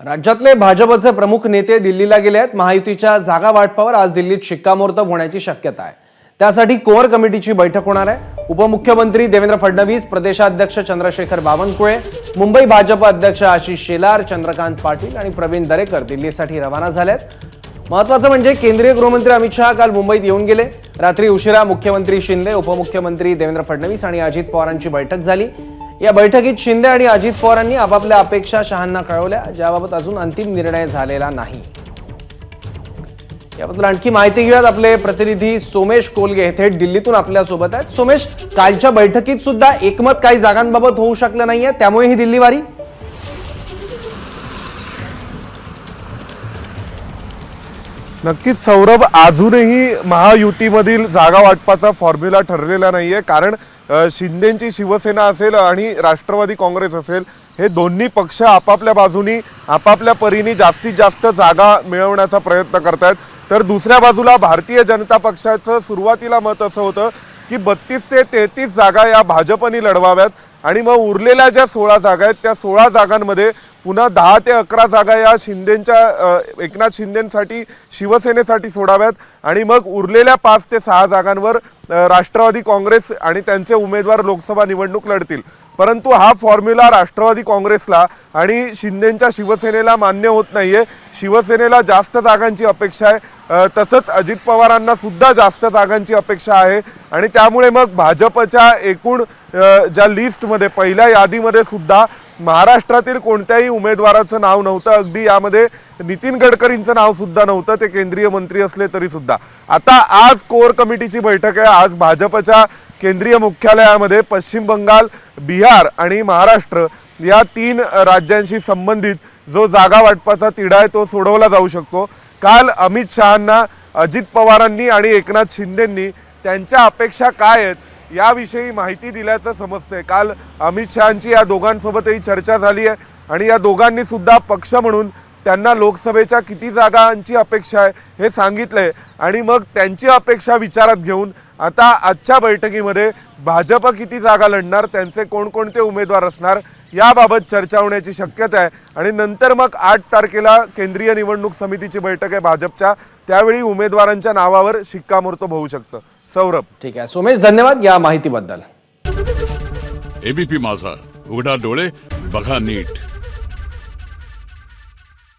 राज्यातले भाजपचे प्रमुख नेते दिल्लीला गेले आहेत. महायुतीच्या जागा वाटपावर आज दिल्लीत शिक्कामोर्तब होण्याची शक्यता आहे. त्यासाठी कोअर कमिटीची बैठक होणार आहे. उपमुख्यमंत्री देवेंद्र फडणवीस प्रदेशाध्यक्ष चंद्रशेखर बावनकुळे मुंबई भाजप अध्यक्ष आशिष शेलार चंद्रकांत पाटील आणि प्रवीण दरेकर दिल्लीसाठी रवाना झालेत महत्वाचं म्हणजे केंद्रीय गृहमंत्री अमित शहा काल मुंबईत येऊन गेले. रात्री उशिरा मुख्यमंत्री शिंदे उपमुख्यमंत्री देवेंद्र फडणवीस आणि अजित पवारांची बैठक झाली. या बैठकीत शिंदे आणि अजित पवारांनी आपापल्या अपेक्षा शहांना कळवल्या ज्याबाबत अजून अंतिम निर्णय झालेला नाही. याबद्दल आणखी माहिती घेऊयात आपले प्रतिनिधी सोमेश कोलगे. हे थेट दिल्लीतून आपल्यासोबत आहेत. सोमेश कालच्या बैठकीत सुद्धा एकमत काही जागांबाबत होऊ शकलं नाहीये त्यामुळे ही दिल्लीवारी नक्कीच सौरभ अजूनही महायुतीमधील जागा वाटपाचा फॉर्म्युला ठरलेला नाहीये कारण शिंदेंची शिवसेना असेल आणि राष्ट्रवादी काँग्रेस असेल हे दोन्ही पक्ष आपापल्या बाजूनी आपापल्या परीने जास्तीत जास्त जागा मिळवण्याचा प्रयत्न करत आहेत तर दुसऱ्या बाजूला भारतीय जनता पक्षाचं सुरुवातीला मत असं होतं की बत्तीस ते तेहतीस जागा या भाजपनी लढवाव्यात आणि मग उरलेल्या ज्या सोळा जागा आहेत त्या सोळा जागांमध्ये पुन्हा दहा ते अकरा जागा या शिंदेच्या एकनाथ शिंदेसाठी शिवसेनेसाठी सोडाव्यात. आणि मग उरलेल्या पाच ते सहा जागांवर राष्ट्रवादी काँग्रेस आणि त्यांचे उमेदवार लोकसभा निवडणूक लढतील. परंतु हा फॉर्म्युला राष्ट्रवादी काँग्रेसला आणि शिंदेच्या शिवसेनेला मान्य होत नाहीये. शिवसेनेला जास्त जागांची अपेक्षा आहे. तसंच अजित पवारांना सुद्धा जास्त जागांची अपेक्षा आहे. आणि त्यामुळे मग भाजपच्या एकूण ज्या लिस्टमध्ये पहिल्या यादीमध्ये सुद्धा महाराष्ट्रातील कोणत्याही उमेदवाराचं नाव नव्हतं. अगदी यामध्ये नितीन गडकरींचं नाव सुद्धा नव्हतं. ते केंद्रीय मंत्री असले तरी सुद्धा. आता आज कोर कमिटीची बैठक आहे. आज भाजपच्या केंद्रीय मुख्यालयामध्ये पश्चिम बंगाल बिहार आणि महाराष्ट्र या तीन राज्यांशी संबंधित जो जागा वाटपाचा तिढा आहे तो सोडवला जाऊ शकतो. काल अमित शहांना अजित पवारांनी आणि एकनाथ शिंदेंनी त्यांच्या अपेक्षा काय आहेत याविषयी माहिती दिल्याचं समजतंय. काल अमित शहांची या दोघांसोबतही चर्चा झाली आहे आणि या दोघांनी सुद्धा पक्ष म्हणून त्यांना लोकसभेच्या किती जागांची अपेक्षा आहे हे सांगितलंय. आणि मग त्यांची अपेक्षा विचारात घेऊन आता आजच्या बैठकीमध्ये भाजप किती जागा लढणार त्यांचे कोणकोणते उमेदवार असणार याबाबत चर्चा होण्याची शक्यता आहे. आणि नंतर मग आठ तारखेला केंद्रीय निवडणूक समितीची बैठक आहे भाजपच्या. त्यावेळी उमेदवारांच्या नावावर शिक्कामोर्तब होऊ शकतं. सौरभ. ठीक आहे. सोमेश धन्यवाद या माहितीबद्दल. एबीपी माझा. उघडा डोळे बघा नीट.